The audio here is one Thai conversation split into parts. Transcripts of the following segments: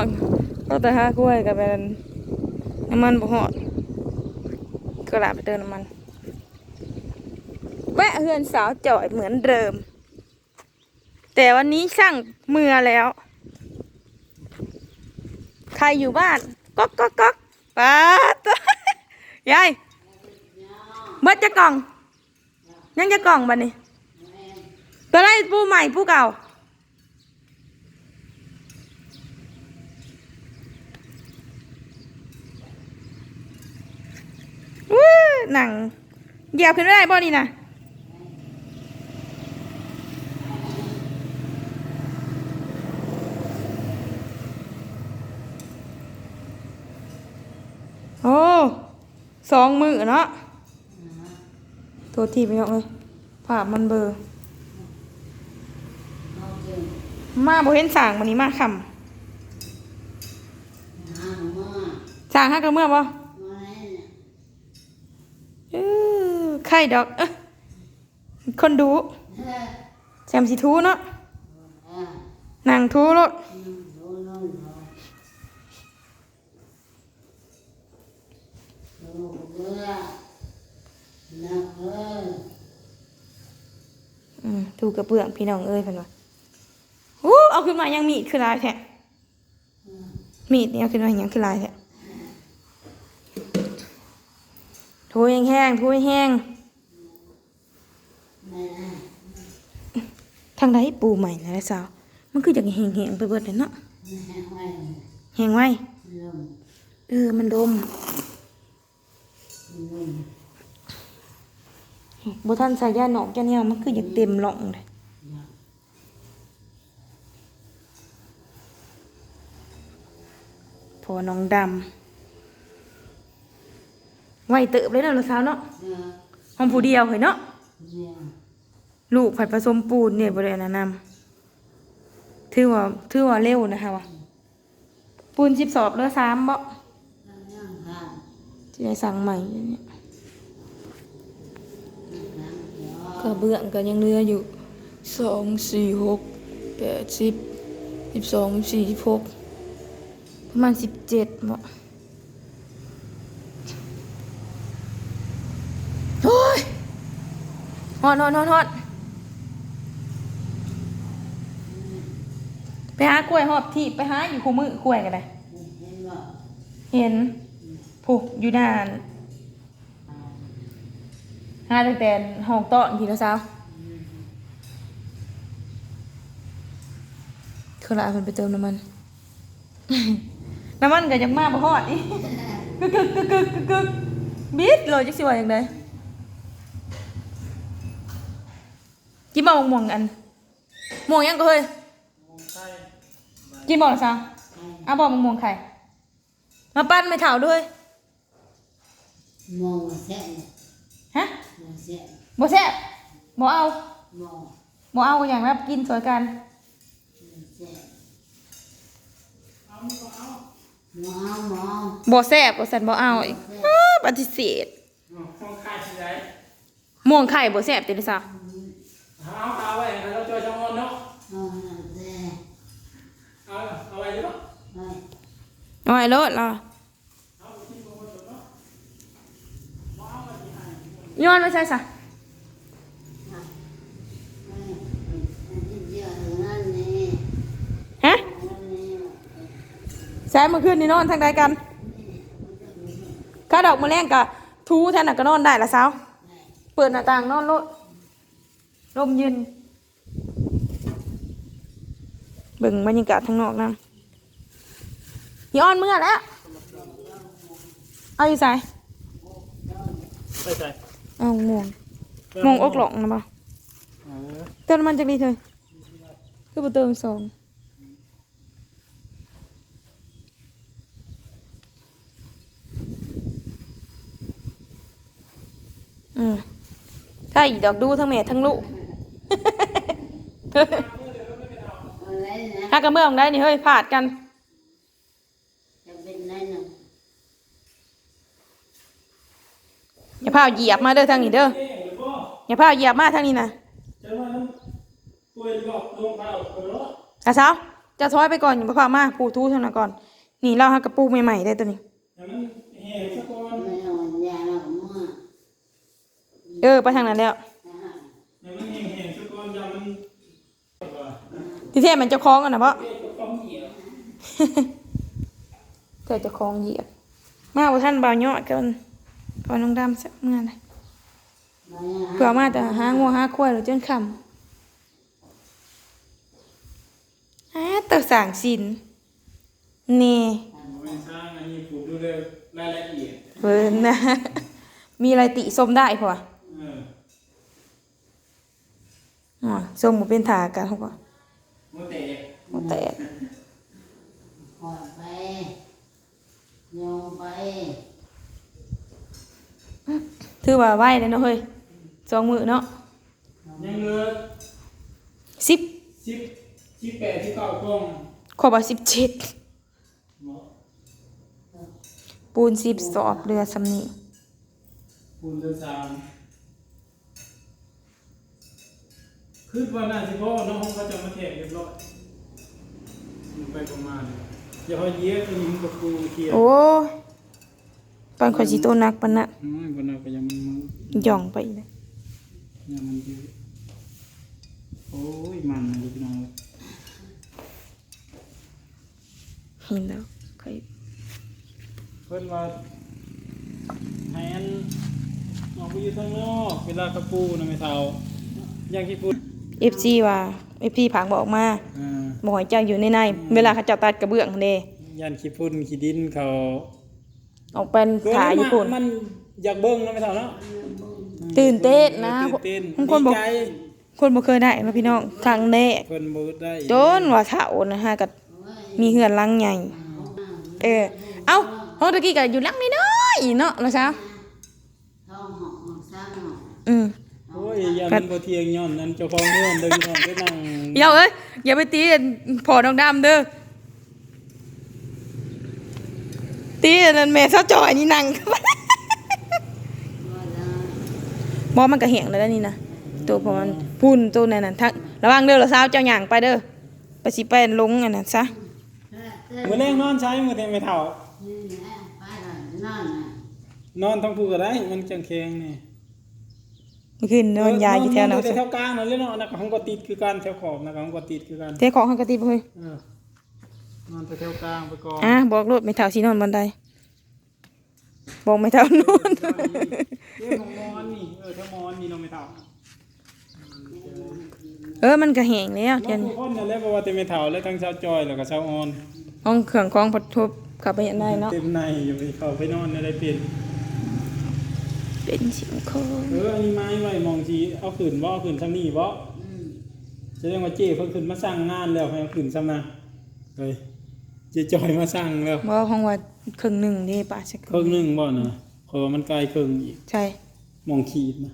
องก็แต่ห้ากล้วยกับเป็นน้ำมันบ่หอดก็ลาไปเติมน้ำมันแวะเฮือนสาวจ่อยเหมือนเดิม แต่วันนี้ช่างเมื่อแล้ว ใครอยู่บ้านก๊อกก๊อกก๊อกป้าดยายเบิดจะกล่อง ยังจะกล่องบัดนี้ตัวไรปูใหม่ปูเก่า วู้ หนังเหยียบขึ้นไม่ได้บ่นี่นะโอ้สองมือเนาะโทษทีไปยกเลยภาพมันเบอร์มาบ่เห็นสางวันนี้มาคำสางห้ากระเมื่อบ่ออ ไข่ดอกเอ้อคนดูแซมสิทูเนาะนางทูรถอืมถูกกระเบื้องพี่น้องเอ้ยเพิ่นว่าอู้เอาขึ้นมายังมีดคือลายแท้มีดนี่เอาขึ้นมายังคือลายแท้ทูแห้งๆทูแห้ง ทางใดปูใหม่นะสาวมันคือจากแห้งๆไปเบิดเลยเนาะแห้งไว้เออมันดมบ่ทันใส่ยาหนอกยาเนี่ยมันคืออยากเต็มหล่องเลยพอน้องดำไวเติบเลยเนาะลูกสาวเนาะห้องผู้เดียวเห็นเนาะ ลูกผัดผสมปูนเนี่ยบริเวณนั้นนำถือว่าถือว่าเร็วนะคะวะปูนสิบสอบเลือสามบ่ที่ได้สั่งใหม่เนี่ยกระเบื้องก็ยังเหลืออยู่สองสี่หกแปดสิบสิบสองสี่สิบหกประมาณสิบเจ็ดบ่โอ้ยฮอดฮอดฮอดฮอด ไปหากล้วยหอบที่ไปหาอยู่คู่มือกล้วยกันเลยเห็นผูกอยู่นานหาตั้งแต่ห้องต้อนทีละสาวคือละมันไปเติมน้ำมัน น้ำมันก็ยังมาบ่ฮอดอีกกึกกึกกึกกึกกึกกึกบิดเลยจักสิว่าอย่างไรกินบ่ม่วงๆอันม่วงยังก็เฮ้ย กินบ่หรอซะเอาบ่มะม่วงไข่ มาปั้นไม่เถ่าด้วย มองว่าแซ่บฮะมองแซ่บบ่แซ่บบ่เอามองบ่เอาอย่างแบบกินสวยกัน แซ่บมองมองบ่แซ่บบ่แซ่บบ่เอาอีกอ้าปฏิเสธห้องค่ายที่ไหนม่วงไข่บ่แซ่บติลิซะเอาเอาไว้แล้วจอยจังงอนเนาะ เอาแซ่บเอาเอาไว้เนาะเอาไว้โลดล่ะย้อนไว้ใส่ซะไปเดี๋ยวนั่นนี่ฮะนั่นนี่ใช้มื้อคืนนี่นอนทางใดกันข้าดอกมื้อแรงก็ทูแทนน่ะก็นอนได้ละสาวเปิดหน้าต่างนอนโลดลมเย็นเบิ่งบรรยากาศข้างนอกนำ ย้อนเมื่อแล้ว เอาอยู่ใส่ไปใส่เอาม่วงม่วงอกหลองนะบ่เออเติมน้ำมันจากนี้เถอะคือบ่เติมสองอืมถ้าอีกดอกดูทั้งแม่ทั้งลูกอะไรนะถ้ากระเบื้องได้นี่เฮ้ยผาดกัน จะเป็นอะไรนะ อย่าพาเหยียบมาเด้อทางนี้เด้ออย่าพาเหยียบมาทางนี้นะจะว่าวยหลอกลงเผาคนละกระเช้าจะถอยไปก่อนอย่าพามาปูทูเท่านั้นก่อน นี่เราหากระปูใหม่ๆได้ตัวนี้เออไปทางนั้นแล้วที่แท้มันจะคล้องกันนะเพราะเกิดจะคล้องเหยียบ มาว่าท่านบ่าวยอดกัน อน้องดำสักเมื่อไหร่เผื่อมาแต่หางัวหาควายหรือจนคำอ่าตะสางสินนี่มันสร้างอันนี้ผมดูเลยรายละเอียดเบิร์นนะมีอะไรติส้มได้พอเอออ๋อส้มบ่เป็นถากันเขาก็โมเตะบ่แตกปล่อยไปโยงไป ถือว่าไหวเลยเนาะเฮ้ยสองมือเนาะยังเหลือสิบสิบสิบแปดที่เก้ากล้องขอบว่าสิบเจ็ดหมอปูนสิบสอบเรือสำนีคูณเดือนสามคือว่าน่าสิพ่อน้องเขาจะมาแทกเรียบร้อยมันไปประมาณนี้อย่าพอเย็บตัวนี้มันกับกูเคลียร์โอ้ ยปันขอยสิโตนักปันน่ะอืมคนเราก็ยังมันมันย่องไปเลยยังมันอยู่โอ้ยมันนะพี่น้องเห็นแล้วเคยเพิ่นว่าแฮนออกไปอยู่ข้างนอกเวลากระปูนะไม่เท่าอย่างที่พูดเอฟซีว่าเอฟซีผางบอกมาอ่าบอกให้เจ้าอยู่ในในเวลาเขาเจ้าตัดกระเบื้องเด้ ย่านขี้พุ่นขี้ดินเขา ออกเป็นขาญี่ปุ่น มันอยากเบิ่งนะไม่เท่าเนาะตื่นเต้นนะตื่นเต้นบางคนบอก ดีใจคนบ่เคยได้นะพี่น้องครั้งแรก เพิ่นบ่ได้จนว่าเฒ่านะฮะก็มีเฮือนหลังใหญ่ เออ เอ้าห้องตะกี้ก็อยู่หลังน้อยๆเนาะนะจ๊ะท้องหอกสร้างหอกอืม โอ้ยอย่ามันบ่เที่ยงย้อนนั้นเจ้าของเฮือนเด้อพี่น้องไปนั่ง เดี๋ยวเอ้ยอย่าไปตีพอน้องดำเด้อ ตีอันนั่นแม่เศร้าจอยนี่นั่งว่าแล้วบอมันก็เหี่ยงแล้วนี่นะตัวพอมันพุ่นตัวนั่นน่ะทักระวังเด้อละสาวเจ้าหย่างไปเด้อไปสิไปลงอันนั้นซะมื้อแรงนอนใช้มื้อแต่ไม่เท่านี่แหละไปเลยนั่นน่ะนอนทั้งผู้ก็ได้มันจังแข็งนี่เมื่อคืนนอนยายอยู่แถวนั้นนอนแถวกลางนั่นเลยเนาะนักของก็ติดคือกันแถวขอบนักของก็ติดคือกันเทของเขากระติบเฮ้ย เออนอนแถวกลางไปก่อนอะบอกรถไม่เท่าสินอนบันไดบอกไม่เท่านอนเรื่องของมอนนี่เออแถวมอนนี่เนาะไม่เท่าเออมันก็แห้งแล้วน้เทียอนงผู้คนนั่นแหละบ่ว่าแต่ไม่เท่าแล้วทั้งชาวจอยแล้วก็ชาวออนห้องเครื่องของพัดทบกลับไปยันได้เนาะเต็มในอยู่ไปเข้าไปนอนในได้เป็นเป็นสิ่งของเอออันนี้ไม้ไว้มองทีเอาขึ้นบ่เอาขึ้นทางนี้บ่อืมแสดงว่าเจ้เพิ่นขึ้นมาสร้างงานแล้วให้เอาขึ้นซ้ำนะเฮ้ย เจ้จอยมาสร้างแล้วบอกห้องว่าครึ่งหนึ่งนี่ป้าสักครึ่งหนึงบ่น่ะเพราะว่ามันไกลครึ่งอีกใช่มองขีดนะ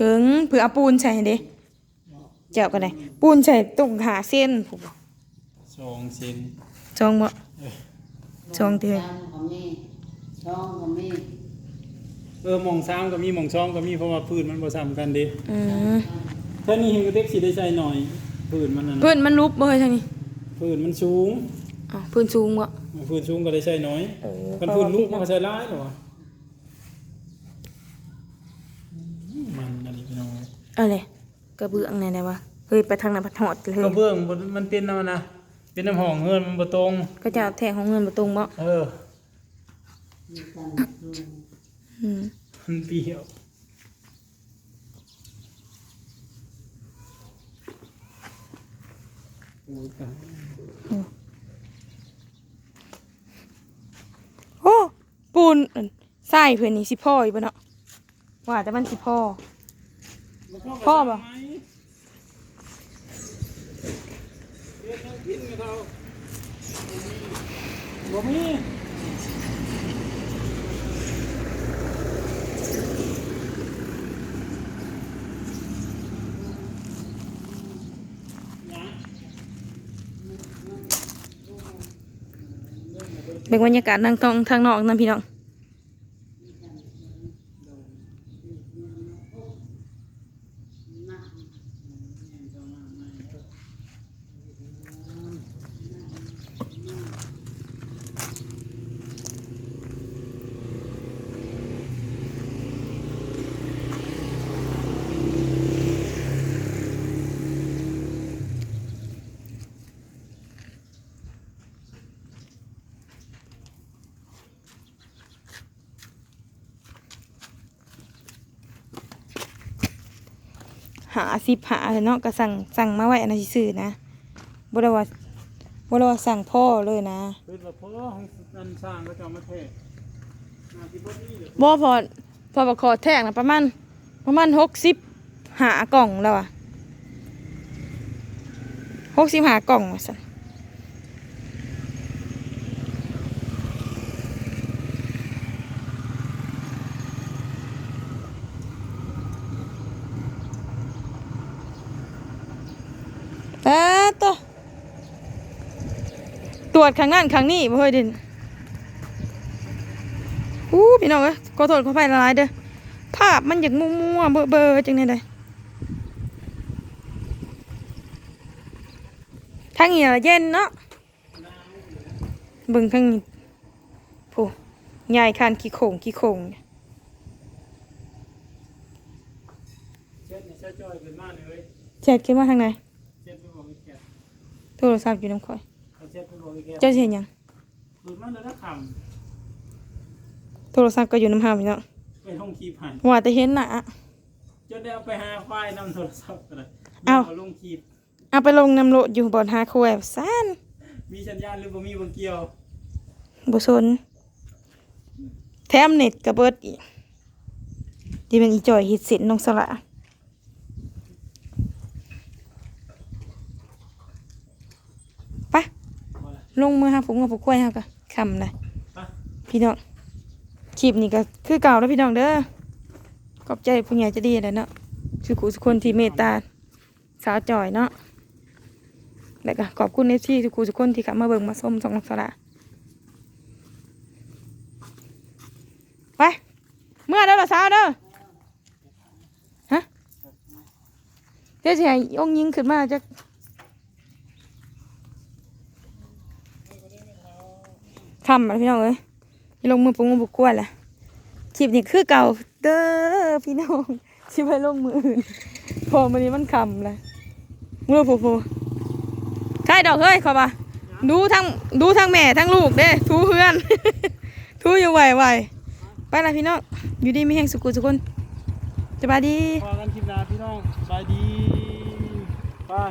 ถึงเผื่อเอาปูนใส่เด้เจ้ากันไหนปูนใส่ตุ่งหาเส้นผูกสองเซนจองบ่จองเตือนสร้างก็มีช่องก็มีเออหมองซ้ำก็มีหมองช่องก็มีเพราะว่าพื้นมันบ่ซ้ำกันเด้อืมถ้านี่ฮิงก็เด็กสิได้ใส่หน่อยพื้นมันนั่นเพื่อนมันรูปบ่เฮ้ยทางนี้พื้นมันสูง อ๋อเพื่อนสูงบ่พื้นสูงก็ได้ใส่น้อยเออมันพื้นลูกมันก็ใส่ร้ายหรอวะมันอันนี้พี่น้องอะไรกระเบื้องไหนไหนวะเฮ้ยไปทางนั้นพัดหอดเลยกระเบื้องบนมันเป็นเอานะเป็นน้ำหองเฮือนมันบ่ตรง ก็จะเอาแทงของเงินประตูบ่เออมีกันดูอืมมันเปรี้ยวโอ้ยตาย โอ้ ปูนอั่นใส่เพื่อนนี่สิพ่ออยู่บ่เนาะว่าแต่มันสิพ่อ พ่อบ่ไหมเฮ็ดให้กินกับเราบ่มี เป็นบรรยากาศทางตรงทางนอกนะพี่น้องาสิบหาเนาะก็สั่งสั่งมาไว้อันนั้นซื่อๆนะบ่ได้ว่าบ่ได้ว่าสั่งพ่อเลยนะคือว่าพ่อของอันสร้างก็จะเอามาเทศนาที่บ่ดีเลยบ่พอพอประคอแทกนะประมาณประมาณหกสิบหากล่องแล้วอะหกสิบหากล่องว่าซั่น ตัวตรวจครั้งนั้นครั้งนี้บ่เคยเด่นอู้พี่น้องเอ้ยขอโทษขออภัยละลายเด้อภาพมันอยากมัวๆเบอเบอๆจังได๋ได้ทางนี้ล่ะเย็นเนาะเบิ่งทางนี้ผู้ใหญ่คานขี้โขงขี้โขงเช็ดนี่เช็ดจ้อยขึ้นมาเลยแจ็ดขึ้นมาทางไหน เช็ดไปบอกอีกแก โทรศัพท์อยู่นำข่อยเอาเช็ดไปบอกอีกแกเจ้าสิเห็นหยังขึ้นมาเลยนะคโทรศัพท์ก็อยู่นำหาพี่น้องำไปห้องคีบหันว่าแต่เห็นน่ะจนได้เอาไปหาควายนำโทรศัพท์กันเลยเอ้าลงคีบเอาไปลงนำโลดอยู่บ่อนหาคุยซ่านมีสัญญาณหรือบ่มีบ่เกี่ยวบ่สนแถมเน็ตก็เบิดอีกที่เป็นอีจ่อยเฮ็ดเสร็จน้องสละ ไปะ บ่ ล่ะลงมือหาผมกับผมกล้วยเฮาก็คำเลยไปพี่น้องคลิปนี้ก็คือเก่าแล้วพี่น้องเด้อขอบใจผู้ใหญ่ใจะดีเลยเนาะสุขุสุคนที่เมตตาสาวจ่อยเนาะแล้วก็ขอบคุณเอฟซีสุขุสุคนที่เข้ามาเบิ่งมาส้มสองลักษณะไปเมื่อเด้อละสาวเด้อฮะเดี๋ยวจะให้ยงยิงขึ้นมาจาก คำอะพี่น้องเอ้ยลงมือปุงบุกกวนแหละคลิปนี้คือเก่าเด้อพี่น้องชิไปลงมืออื่นพอมันนี้มันคำเลยมือผูผูใช่ดอกเฮ้ยขอปะดูทั้งดูทั้งแม่ทั้งลูกเด้ทูเพื่อนทูอยู่ไหวไหวไปละพี่น้องอยู่ดีมีแห่งสุกุสุคนสบายดีพอกันคลิปหน้าพี่น้องสบายดีบาย